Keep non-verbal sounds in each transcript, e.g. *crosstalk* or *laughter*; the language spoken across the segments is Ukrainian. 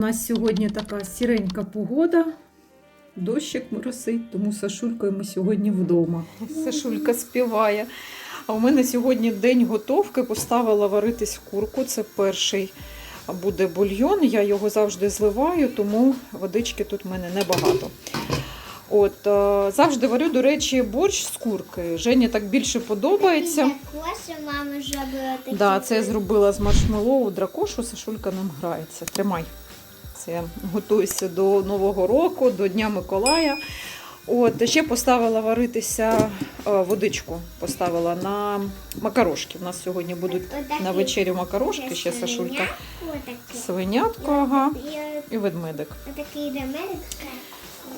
У нас сьогодні така сіренька погода. Дощик моросить, тому з Сашулькою ми сьогодні вдома. Сашулька співає. А у мене сьогодні день готовки. Поставила варитись курку. Це перший буде бульйон. Я його завжди зливаю, тому водички тут в мене небагато. От, е, завжди варю, до речі, борщ з курки. Жені так більше подобається. Також мама зробила такі. Да, це я зробила з маршмеллоу дракошу, Сашулька ним грається. Тримай. Це готуюся до Нового року, до Дня Миколая. От, ще поставила варитися е, водичку, поставила на макарошки. У нас сьогодні будуть на вечерю макарошки, ще Сашулька. Свинятко, ага, І ведмедик.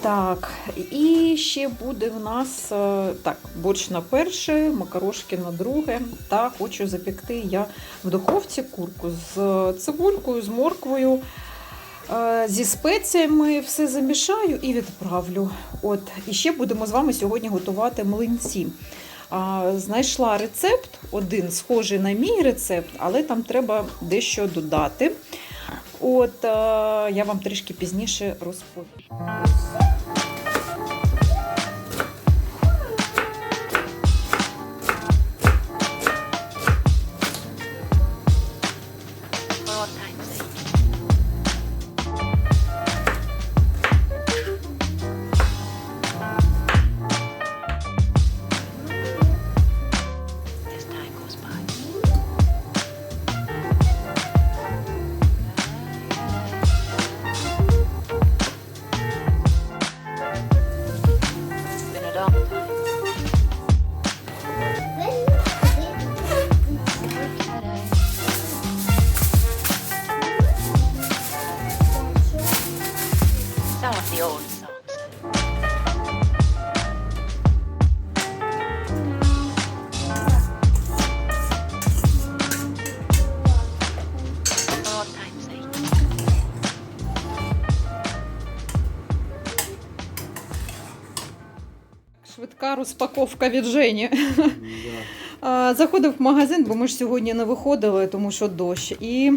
Так, і ще буде в нас е, так, борщ на перше, макарошки на друге. Та хочу запекти я в духовці курку з цибулькою, з морквою, е, зі спеціями все замішаю і відправлю. От, і ще будемо з вами сьогодні готувати млинці. Знайшла рецепт, один схожий на мій рецепт, але там треба дещо додати. От е, я вам трішки пізніше розповім. Швидка розпаковка від Жені. *laughs* А, Заходив в магазин, бо ми ж сьогодні не виходили, тому що дощ, і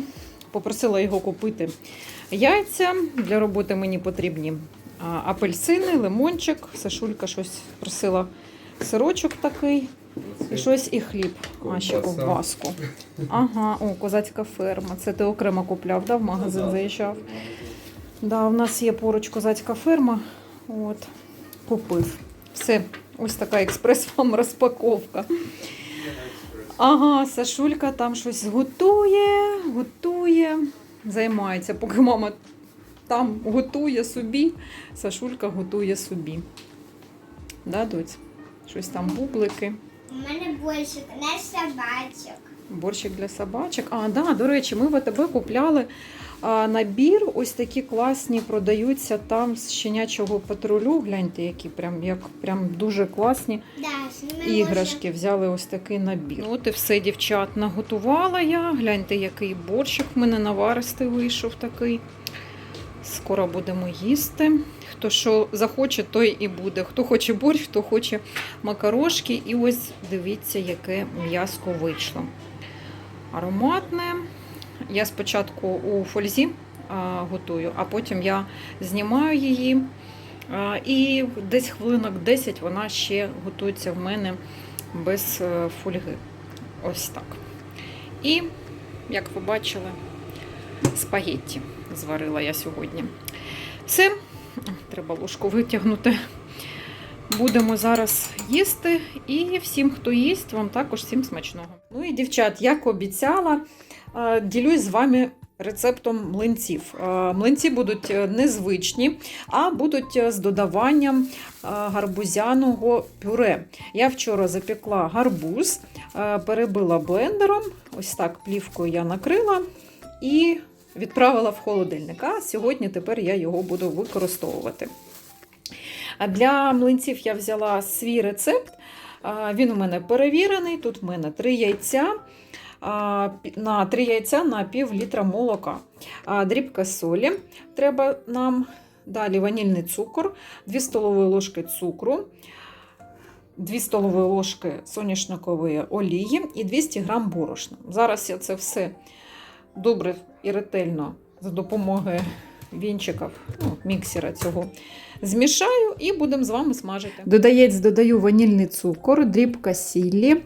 попросила його купити яйця. Для роботи мені потрібні апельсини, лимончик. Сашулька щось просила сирочок такий. І щось і хліб, а ще Ковбаса. ковбаску. Ага, о, козацька ферма. Це ти окремо купляв, да, в магазин заїжджав. Да, у нас є поруч козацька ферма. От, купив. Все, ось така експрес вам розпаковка. Ага, Сашулька там щось готує, готує, займається. Поки мама там готує собі, Сашулька готує собі. Да, доць? Щось там бублики. У мене більше не собачок. Борщик для собачок. А, да, до речі, ми в АТБ купляли а, набір. Ось такі класні продаються там з щенячого патрулю. Гляньте, які прям, як, прям дуже класні Да, іграшки. Взяли ось такий набір. Ну, От і все, дівчат, наготувала я. Гляньте, який борщик в мене наваристий вийшов такий. Скоро будемо їсти. Хто що захоче, той і буде. Хто хоче борщ, хто хоче макарошки. І ось дивіться, яке м'яско вийшло. Ароматне. Я спочатку у фользі готую, а потім я знімаю її. І десь хвилинок 10 вона ще готується в мене без е, фольги. Ось так. І, як ви бачили, спагетті зварила я сьогодні. Все, треба ложку витягнути. Будемо зараз їсти. І всім, хто їсть, вам також всім смачного. Ну і дівчат, як обіцяла, е, ділюсь з вами рецептом млинців. Е, Млинці будуть е, незвичні, а будуть з додаванням гарбузяного пюре. Я вчора запекла гарбуз, перебила блендером, ось так плівкою я накрила і відправила в холодильник. А сьогодні тепер я його буду використовувати. Для млинців я взяла свій рецепт. Він у мене перевірений. Тут в мене 3 яйця. На 3 яйця на пів літра молока. Дрібка солі треба нам. Далі ванільний цукор, 2 столові ложки цукру, 2 столові ложки соняшникової олії і 200 г борошна. Зараз я це все добре і ретельно за допомогою вінчиків, ну, міксера цього. Змішаю і будемо з вами смажити. Додаєць додаю ванільний цукор, дрібка сіллі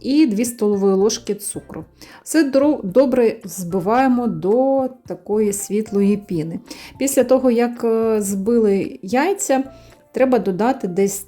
і 2 столові ложки цукру. Все добре збиваємо до такої світлої піни. Після того, як е, збили яйця, треба додати десь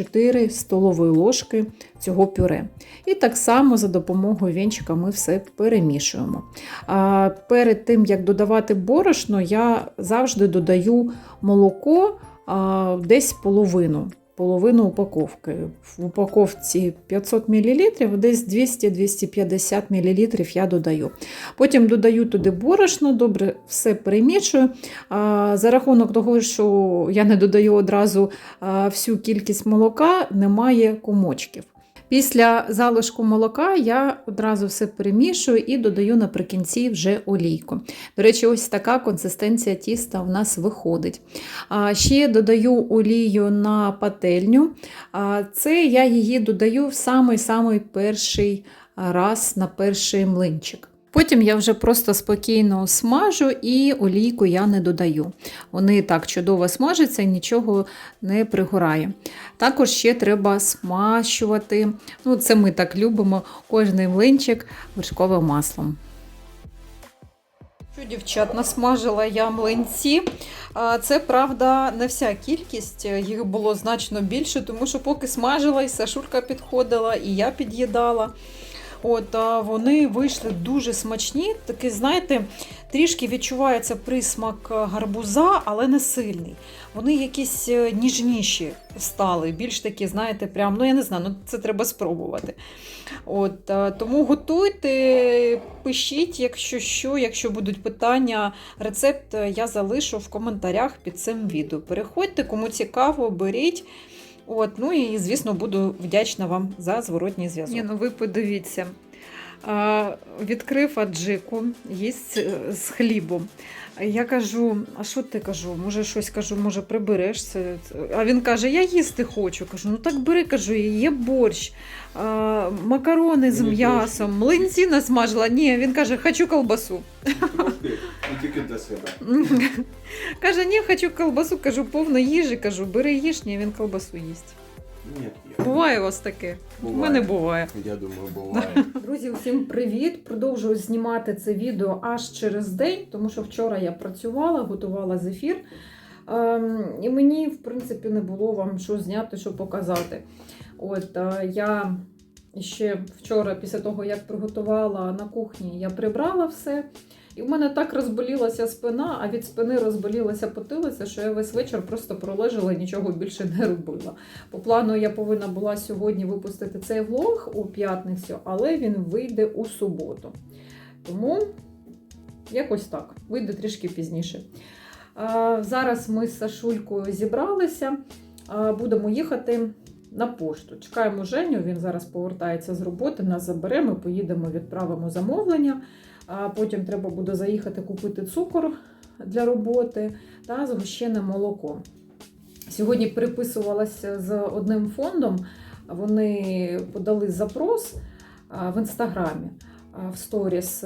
3-4 столові ложки цього пюре. І так само за допомогою вінчика ми все перемішуємо. А перед тим, як додавати борошно, я завжди додаю молоко а, десь половину. Половину упаковки. В упаковці 500 мл, десь 200-250 мл я додаю. Потім додаю туди борошно, добре все перемішую. За рахунок того, що я не додаю одразу всю кількість молока, немає комочків. Після залишку молока я одразу все перемішую і додаю наприкінці вже олійку. До речі, ось така консистенція тіста в нас виходить. Ще додаю олію на пательню. Це я її додаю в самий-самий перший раз на перший млинчик. Потім я вже просто спокійно смажу і олійку я не додаю. Вони так чудово смажаться, і нічого не пригорає. Також ще треба смащувати. Ну, це ми так любимо кожний млинчик вершковим маслом. Що, дівчат, насмажила я млинці. Це, правда, не вся кількість, їх було значно більше, тому що поки смажила, і Сашурка підходила, і я під'їдала. От, вони вийшли дуже смачні. Такий, знаєте, трішки відчувається присмак гарбуза, але не сильний. Вони якісь е, ніжніші стали, більш такі, знаєте, прям, ну я не знаю, ну це треба спробувати. От, тому готуйте, пишіть, якщо що, якщо будуть питання, рецепт е, я залишу в коментарях під цим відео. Переходьте, кому цікаво, беріть. От, ну і, звісно, буду вдячна вам за зворотній зв'язок. Ні, ну ви подивіться. Відкрив аджику, їсть з хлібом. Я кажу, а що ти кажу? Може, щось кажу, може, прибереш це. А він каже, я їсти хочу. Кажу, ну так бери, кажу, є борщ, макарони з м'ясом, млинці насмажила. Ні, він каже, хочу колбасу. Ну тільки для себе. Каже, ні, хочу колбасу, кажу, повно їжі, кажу, бери їж, ні, він колбасу їсть. Ні. Буває у вас таке? У мене буває. Я думаю, буває. Друзі, усім привіт! Продовжую знімати це відео аж через день, тому що вчора я працювала, готувала зефір. Ем, і мені, в принципі, не було вам що зняти, що показати. От е, я ще вчора, після того, як приготувала на кухні, я прибрала все. І в мене так розболілася спина, а від спини розболілася потилиця, що я весь вечір просто пролежала і нічого більше не робила. По плану я повинна була сьогодні випустити цей влог у п'ятницю, але він вийде у суботу. Тому якось так, вийде трішки пізніше. Зараз ми з Сашулькою зібралися, будемо їхати на пошту. Чекаємо Женю, він зараз повертається з роботи, нас забере, ми поїдемо, відправимо замовлення. А потім треба буде заїхати купити цукор для роботи та згущене молоко. Сьогодні переписувалася з одним фондом. Вони подали запрос в інстаграмі в сторіс.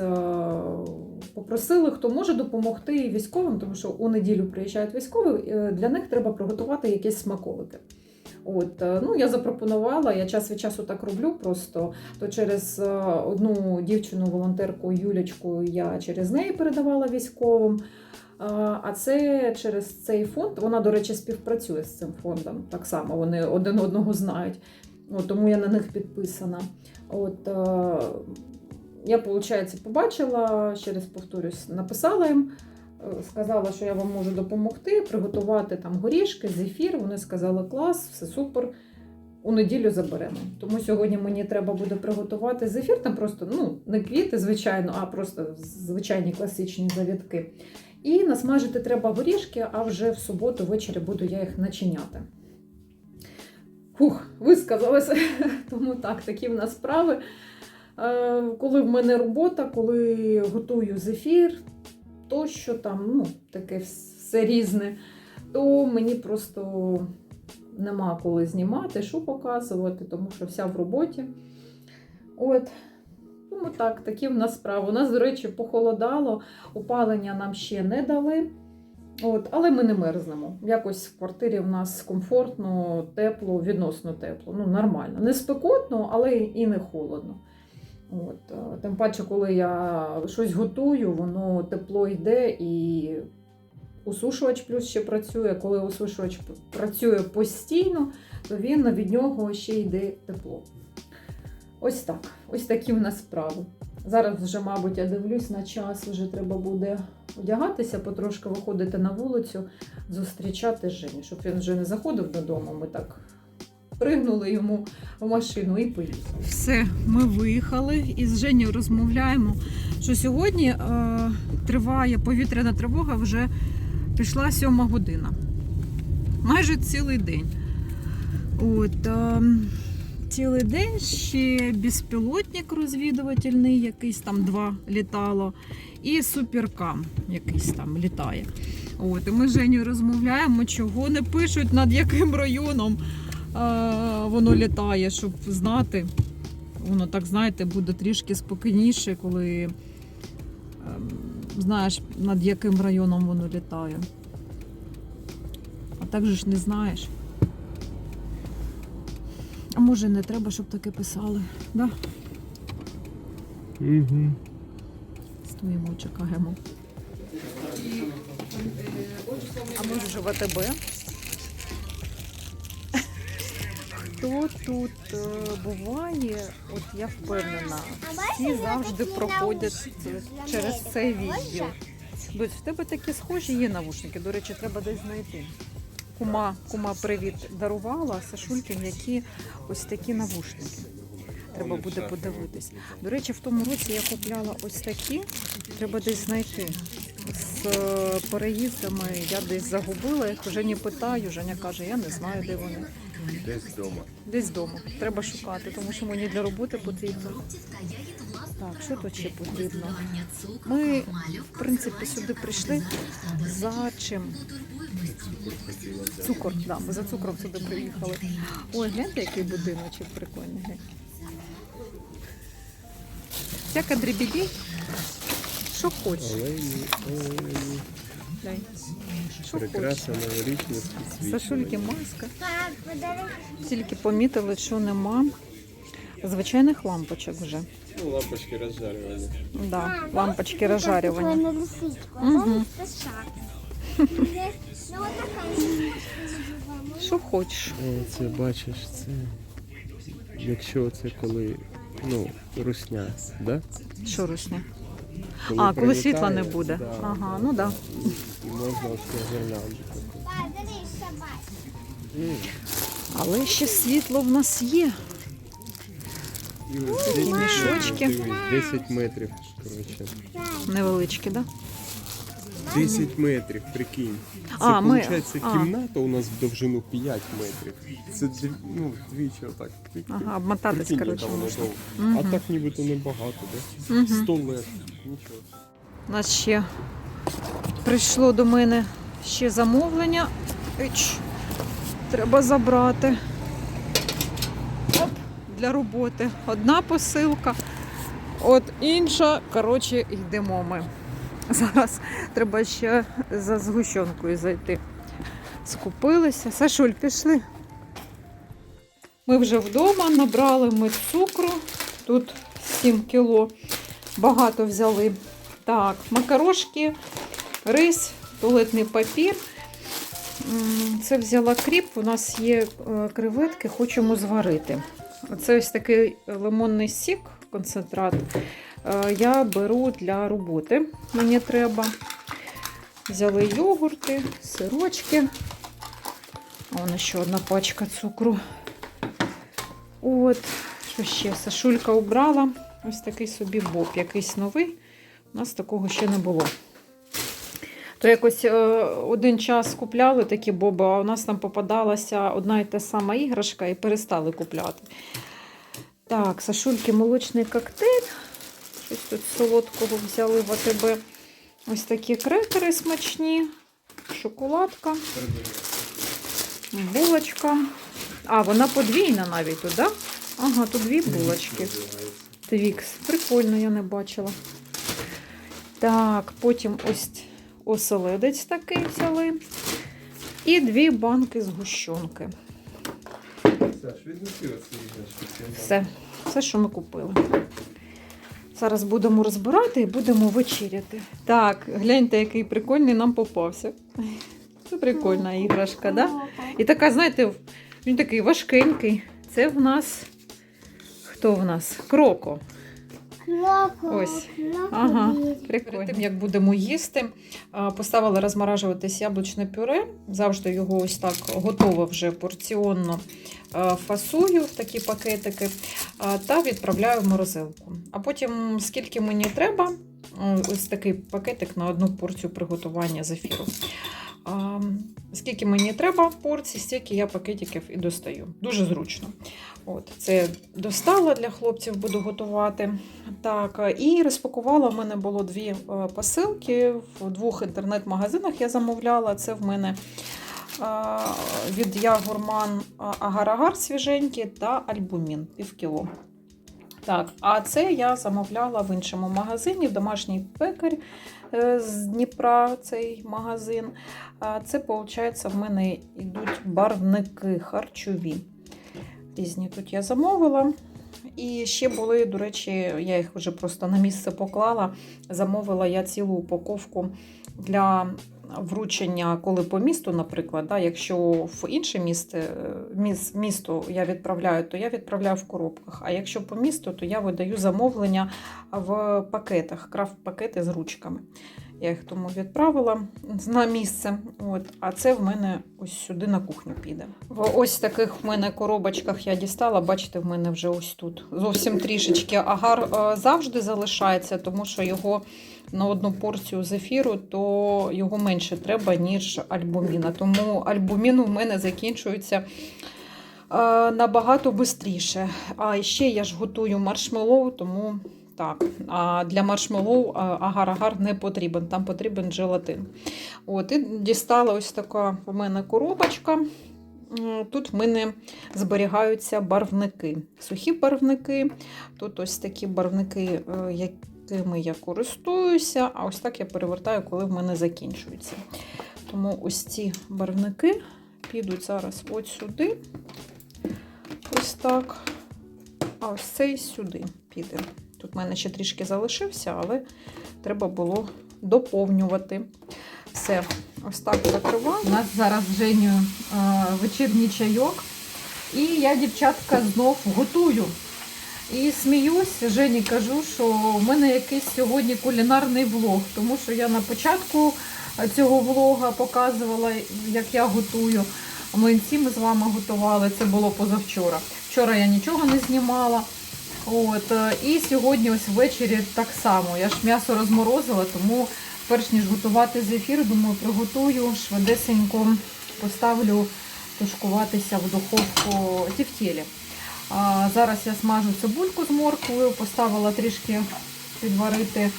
Попросили, хто може допомогти військовим, тому що у неділю приїжджають військові. е, Для них треба приготувати якісь смаколики. От, е, ну, я запропонувала, я час від часу так роблю просто. То через е, одну дівчину-волонтерку Юлячку я через неї передавала військовим. А а це через цей фонд. Вона, до речі, співпрацює з цим фондом. Так само вони один одного знають. От, тому я на них підписана. От, е, я, виходить, побачила, ще раз повторюсь, написала їм, е, сказала, що я вам можу допомогти, приготувати там горішки, зефір. Вони сказали, клас, все супер. У неділю заберемо. Тому сьогодні мені треба буде приготувати зефір. Там просто ну, не квіти, звичайно, а просто звичайні класичні завітки. І насмажити треба горішки, а вже в суботу ввечері буду я їх начиняти. Фух, висказалася. *laughs* Тому так, такі в нас справи. Е, Коли в мене робота, коли готую зефір, то що там, ну, таке все різне, то мені просто нема коли знімати, що показувати, тому що вся в роботі. От. Тому так, такі в нас справи. У нас, до речі, похолодало, опалення нам ще не дали. От, але ми не мерзнемо. Якось в квартирі в нас комфортно, тепло, відносно тепло. Ну, нормально. Не спекотно, але і не холодно. От, е, тим паче, коли я щось готую, воно тепло йде і осушувач плюс ще працює. Коли осушувач працює постійно, то він від нього ще йде тепло. Ось так. Ось такі в нас справи. Зараз вже, мабуть, я дивлюсь на час, вже треба буде одягатися, потрошки виходити на вулицю, зустрічати Женю, щоб він вже не заходив додому. Ми так пригнули йому в машину і поїхали. Все, ми виїхали і з Женю розмовляємо, що сьогодні е, триває повітряна тривога, вже пішла сьома година. Майже цілий день. От, е, цілий день ще безпілотник розвідувальний, якийсь там два літало, і суперкам якийсь там літає. От, і ми з Женю розмовляємо, чого не пишуть, над яким районом воно літає, щоб знати. Воно так, знаєте, буде трішки спокійніше, коли ем, знаєш, над яким районом воно літає. А так же ж не знаєш. А може не треба, щоб таке писали. Да? Угу. Стоїмо, чекаємо. А ми вже Хто тут е, буває, от я впевнена, всі завжди проходять е, через цей відділ. Дось, в тебе такі схожі є навушники. До речі, треба десь знайти. Кума, кума привіт дарувала Сашулькін, які ось такі навушники. Треба буде подивитись. До речі, в тому році я купляла ось такі. Треба десь знайти. З е, переїздами я десь загубила їх, вже не питаю. Женя каже, я не знаю, де вони. Десь вдома. Десь вдома. Треба шукати, тому що мені для роботи потрібно. Так, що тут ще потрібно? Ми, в принципі, сюди прийшли за чим? Цукор, да, ми за цукром сюди приїхали. Ой, гляньте, який будиночок прикольний. Всяка дрібідій. Що хочеш. Олені, олені. Глянь. Що хочеш. Прикраса новорічна підсвічена. Сашульки маска. Тільки помітили, що нема звичайних лампочок вже. Ну, лампочки розжарювання. Да, лампочки. Мгм. Шаг. Ну, така. Що хочеш. О, це бачиш, це. Якщо це коли, ну, русня, да? Що русня? Коли А, коли світла не буде. да, Ага, ну да. І можна ось гірлянду. Але ще світло в нас є. І ось Такі мішочки. 10 метрів, коротше. Невеличкі, да? 10 метрів, прикинь. Це, А, ми- виходить, а. кімната у нас в довжину 5 метрів. Це дві- ну, двічі отак. Ага, обмотатись, Прикинь, коротше, яка вона можна. довга. А так нібито небагато, да? Мгм. 100 лет. Нічого. У нас ще прийшло до мене ще замовлення. Іч, треба забрати. Оп, для роботи. Одна посилка, от інша. Коротше, йдемо ми. Зараз треба ще за згущенкою зайти. Скупилися. Сашуль, пішли. Ми вже вдома набрали ми цукру. Тут 7 кіло. Багато взяли. Так, макарошки, рис, туалетний папір. Це взяла кріп. У нас є е, креветки, хочемо зварити. Це ось такий лимонний сік, концентрат. Е, Я беру для роботи. Мені треба. Взяли йогурти, сирочки. Вон ще одна пачка цукру. От, що ще? Сашулька убрала. Ось такий собі боб, якийсь новий. У нас такого ще не було. То якось е, один час купляли такі боби, а у нас там попадалася одна і та сама іграшка і перестали купляти. Так, Сашульки молочний коктейль. Щось тут солодкого взяли в АТБ. Ось такі крекери смачні, шоколадка, булочка. А, вона подвійна навіть тут, да? Ага, тут дві булочки. Твікс. Прикольно, я не бачила. Так, потім ось оселедець такий взяли. І дві банки згущенки. Все, все, що ми купили. Зараз будемо розбирати і будемо вечеряти. Так, гляньте, який прикольний нам попався. Це прикольна іграшка, да? І така, знаєте, він такий важкенький. Це в нас. Хто в нас? Кроко. Кроко. Ось. Ага, прикольно. Перед тим, як будемо їсти, поставила розморажуватись яблучне пюре. Завжди його ось так готове вже порціонно фасую в такі пакетики та відправляю в морозилку. А потім, скільки мені треба, ось такий пакетик на одну порцію приготування зефіру. Скільки мені треба порцій, стільки я пакетиків і достаю. Дуже зручно. От, це достала для хлопців, буду готувати. Так, і розпакувала. У мене було дві е, посилки в двох інтернет-магазинах. Я замовляла. Це в мене е, від Я Гурман Агарагар свіженький та Альбумін півкіло. Так, а це я замовляла в іншому магазині, в домашній пекар е, з Дніпра цей магазин. Це, виходить, в мене йдуть барвники харчові. Різні тут я замовила. І ще були, до речі, я їх вже просто на місце поклала. Замовила я цілу упаковку для вручення, коли по місту, наприклад. Да, якщо в інше місто, міс, місто я відправляю, то я відправляю в коробках. А якщо по місту, то я видаю замовлення в пакетах, крафт-пакети з ручками. Я їх тому відправила на місце. От, а це в мене ось сюди на кухню піде. В ось таких в мене коробочках я дістала. Бачите, в мене вже ось тут. Зовсім трішечки. Агар е, завжди залишається, тому що його на одну порцію зефіру, то його менше треба, ніж альбуміна. Тому альбумін у мене закінчується. е, Набагато швидше. А ще я ж готую маршмеллоу, тому так. А для маршмеллоу агар-агар не потрібен, там потрібен желатин. От, і дістала ось така у мене коробочка. Тут в мене зберігаються барвники, сухі барвники. Тут ось такі барвники, е, якими я користуюся, а ось так я перевертаю, коли в мене закінчується. Тому ось ці барвники підуть зараз от сюди. Ось так. А ось цей сюди піде. Тут в мене ще трішки залишився, але треба було доповнювати. Все, ось так закриваю. У нас зараз з Женю вечірній чайок. І я, дівчатка, знов готую. І сміюсь, Жені кажу, що в мене якийсь сьогодні кулінарний влог, тому що я на початку цього влога показувала, як я готую. Млинці ми з вами готували, це було позавчора. Вчора я нічого не знімала. От, е, і сьогодні ось ввечері так само. Я ж м'ясо розморозила, тому перш ніж готувати зефір, думаю, приготую швидесенько, поставлю тушкуватися в духовку тівтєлі. А, зараз я смажу цибульку з морквою, поставила трішки підварити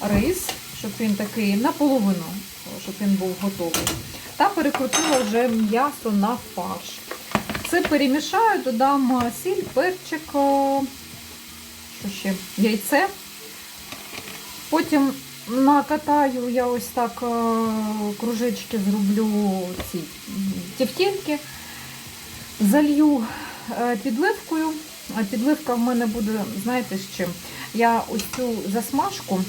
рис, щоб він такий наполовину, щоб він був готовий. Та перекрутила вже м'ясо на фарш. Це перемішаю, додам сіль, перчик, ще, яйце. Потім накатаю я ось так кружечки зроблю ці м, тівтєльки, залью е, підливкою. А Підливка в мене буде, знаєте, з чим? Я ось цю засмажку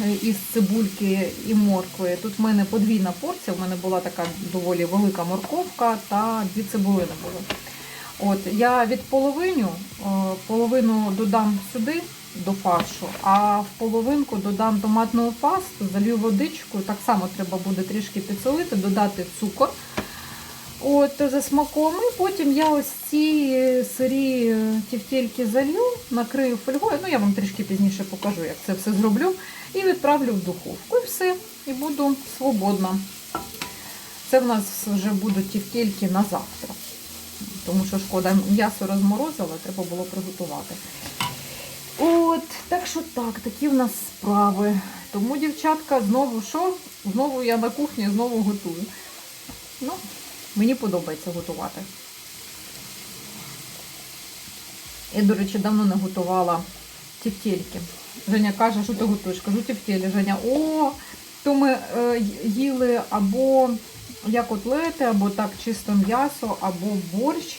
е, із цибульки і моркви. Тут в мене подвійна порція, в мене була така доволі велика морковка та дві цибулини були. От, я від половиню, е, половину додам сюди до фаршу, а в половинку додам томатну пасту, залью водичкою. Так само треба буде трішки підсолити, додати цукор. От, за смаком. І потім я ось ці сирі е, тівтєльки залью, накрию фольгою. Ну, я вам трішки пізніше покажу, як це все зроблю. І відправлю в духовку. І все. І буду свободна. Це в нас вже будуть тівтєльки на завтра. Тому що шкода, м'ясо розморозила, треба було приготувати. От, так що так, такі в нас справи. Тому, дівчатка, знову що? Знову я на кухні знову готую. Ну, Мені подобається готувати. Я, до речі, давно не готувала тівтєльки. Женя каже, що ти готуєш? Кажу тівтєлі. Женя, о, то ми е, їли або як котлети, або так чисто м'ясо, або борщ.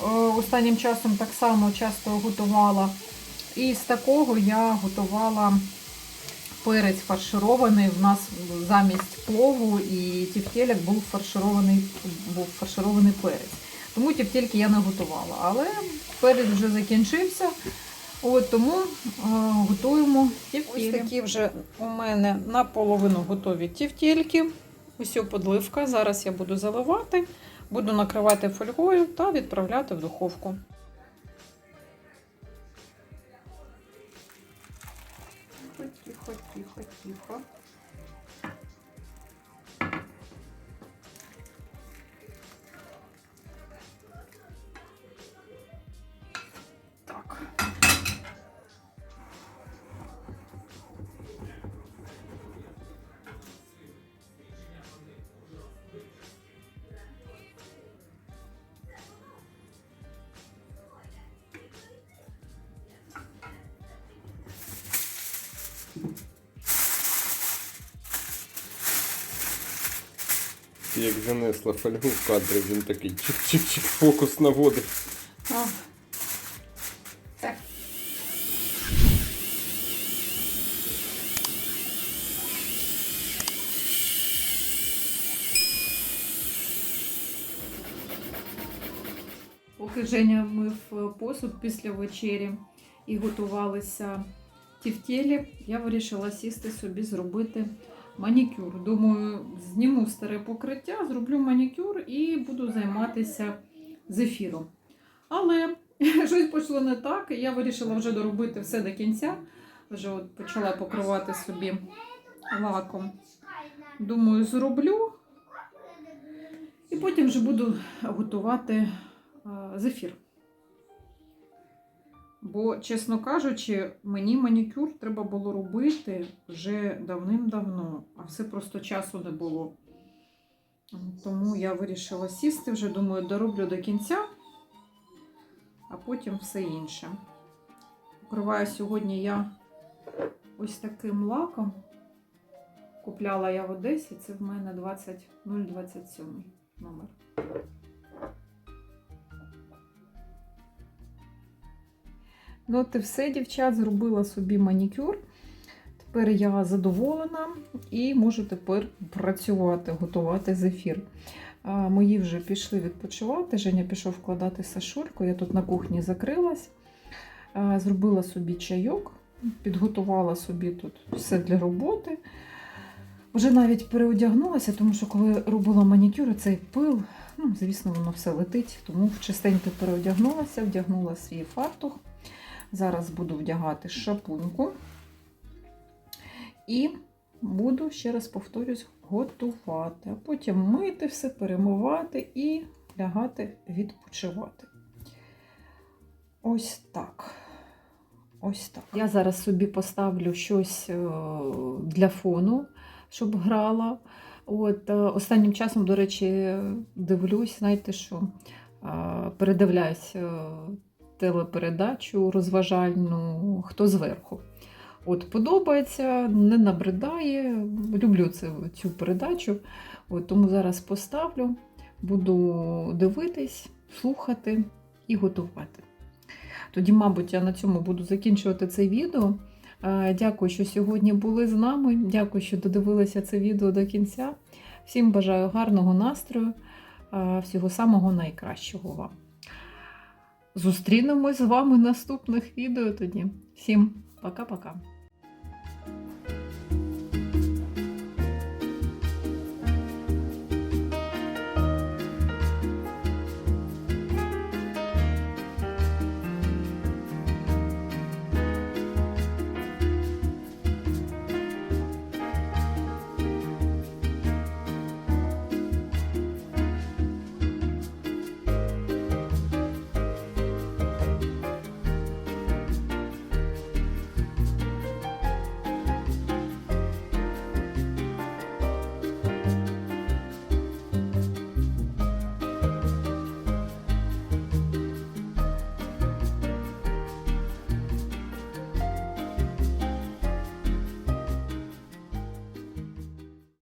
Е, Останнім часом так само часто готувала. І з такого я готувала перець фарширований. В нас замість плову і тівтєлек був фарширований, був фарширований перець. Тому тівтєльки я не готувала. Але перець вже закінчився. От тому е, готуємо тівтєлі. Ось такі вже у мене наполовину готові тівтєльки. Ось подливка. Зараз я буду заливати, буду накривати фольгою та відправляти в духовку. Тихо, тихо, тихо. Як занесла фольгу в кадри, він такий чик-чик-чик фокус наводив. Так. Поки Женя мив е, посуд після вечері і готувалися тівтєлі, я вирішила сісти собі зробити манікюр. Думаю, зніму старе покриття, зроблю манікюр і буду займатися зефіром. Але *laughs* щось пішло не так, і я вирішила вже доробити все до кінця. Вже от почала покривати собі лаком. Думаю, зроблю. І потім вже буду готувати е, зефір. Бо, чесно кажучи, мені манікюр треба було робити вже давним-давно, а все просто часу не було. Тому я вирішила сісти вже, думаю, дороблю до кінця, а потім все інше. Покриваю сьогодні я ось таким лаком. Купляла я в Одесі, це в мене 20027 номер. Ну, от і все, дівчат, зробила собі манікюр. Тепер я задоволена і можу тепер працювати, готувати зефір. Мої вже пішли відпочивати. Женя пішов вкладати сашульку. Я тут на кухні закрилась, зробила собі чайок, підготувала собі тут все для роботи. Вже навіть переодягнулася, тому що коли робила манікюр, цей пил, ну, звісно, воно все летить, тому частенько переодягнулася, вдягнула свій фартух. Зараз буду вдягати шапуньку. І буду, ще раз повторюсь, готувати. А потім мити все, перемивати і лягати відпочивати. Ось так. Ось так. Я зараз собі поставлю щось е, для фону, щоб грала. От, е, Останнім часом, до речі, дивлюсь, знаєте, що е, передивляюсь телепередачу розважальну Хто зверху. От Подобається, не набридає. Люблю цю, цю передачу. От, Тому зараз поставлю, буду дивитись, слухати і готувати. Тоді, мабуть, я на цьому буду закінчувати це відео. Е, Дякую, що сьогодні були з нами. Дякую, що додивилися це відео до кінця. Всім бажаю гарного настрою, е, всього самого найкращого вам. Зустрінемось з вами в наступних відео тоді. Всім пока-пока.